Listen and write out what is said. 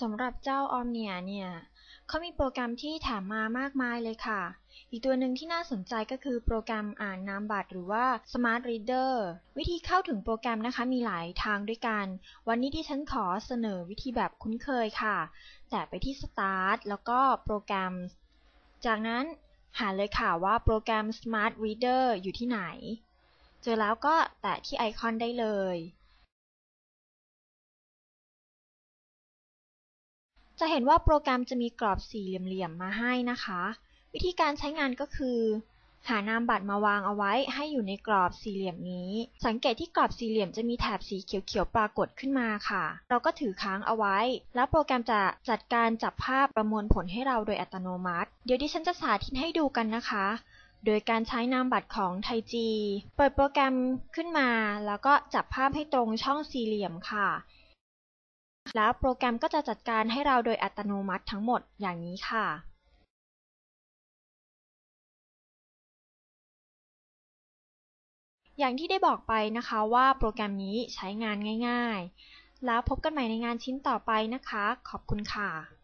สำหรับเจ้า Omnia เนี่ยเขามีโปรแกรมที่แถมมามากมายเลยค่ะ อีกตัวหนึ่งที่น่าสนใจก็คือโปรแกรมอ่านนามบัตรหรือว่า Smart Reader วิธีเข้าถึงโปรแกรมนะคะมีหลายทางด้วยกัน วันนี้ที่ฉันขอเสนอวิธีแบบคุ้นเคยค่ะ แตะไปที่ Start แล้วก็โปรแกรม จากนั้นหาเลยค่ะว่าโปรแกรม Smart Reader อยู่ที่ไหน เจอแล้วก็แตะที่ไอคอนได้เลย จะเห็นว่าโปรแกรมจะมีกรอบสี่เหลี่ยมๆมาให้นะคะ วิธีการใช้งานก็คือ หานามบัตรมาวางเอาไว้ให้อยู่ในกรอบสี่เหลี่ยมนี้ สังเกตที่กรอบสี่เหลี่ยมจะมีแถบสีเขียวๆปรากฏขึ้นมาค่ะ เราก็ถือค้างเอาไว้ แล้วโปรแกรมจะจัดการจับภาพประมวลผลให้เราโดยอัตโนมัติ เดี๋ยวดิฉันจะสาธิตให้ดูกันนะคะ โดยการใช้นามบัตรของไทจีเปิดโปรแกรมขึ้นมา แล้วก็จับภาพให้ตรงช่องสี่เหลี่ยมค่ะ แล้วโปรแกรมก็จะจัดการให้เราโดยอัตโนมัติทั้งหมด อย่างนี้ค่ะอย่างที่ได้บอกไปนะคะว่าโปรแกรมนี้ใช้งานง่าย ๆ แล้วพบกันใหม่ในงานชิ้นต่อไปนะคะ ขอบคุณค่ะ